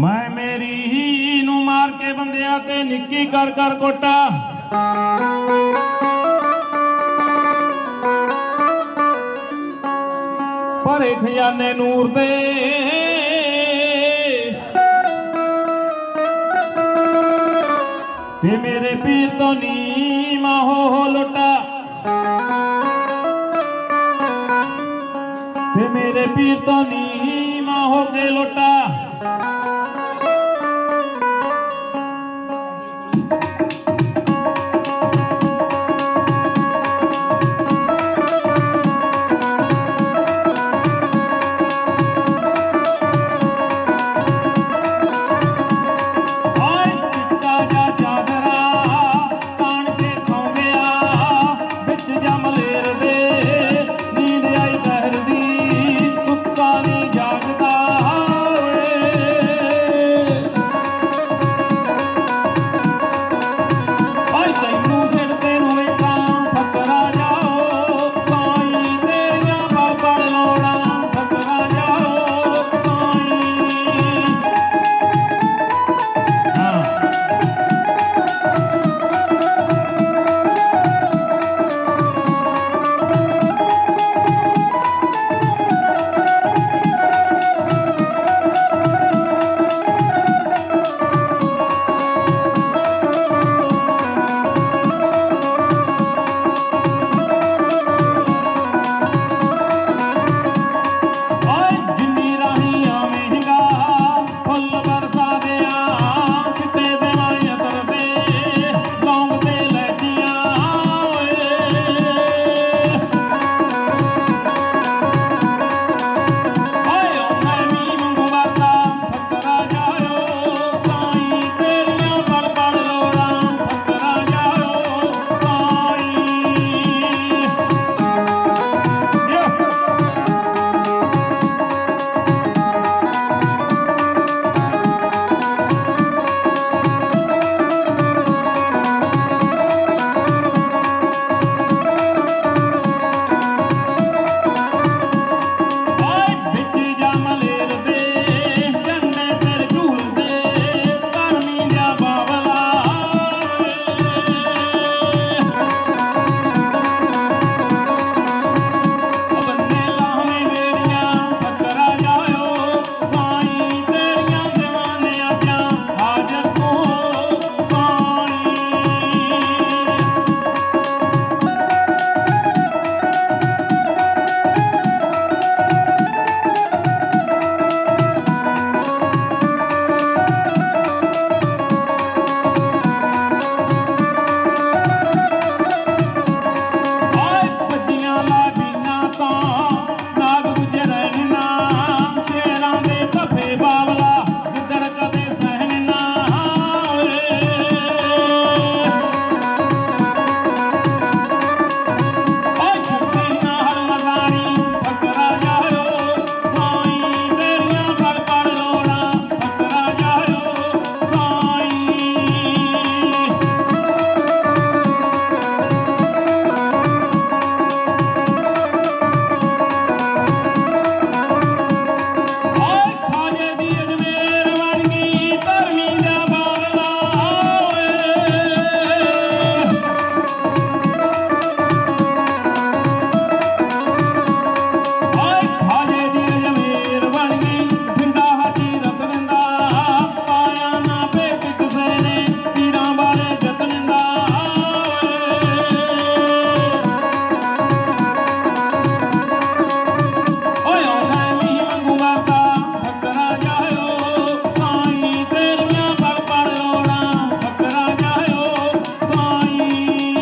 ਮੈਂ ਮੇਰੀ ਹੀ ਨੂੰ ਮਾਰ ਕੇ ਬੰਦਿਆ ਤੇ ਨਿੱਕੀ ਕਰ ਕਰ ਕੋਟਾ। ਭਰੇ ਖਜ਼ਾਨੇ ਨੂਰ ਦੇ ਤੇ ਮੇਰੇ ਪੀਰ ਤੋਂ ਨੀਵਾਂ ਹੋ ਹੋ ਲੋਟਾ। ਤੇ ਮੇਰੇ ਪੀਰ ਤੋਂ ਨੀਵਾਂ ਹੋ ਕੇ ਲੋਟਾ।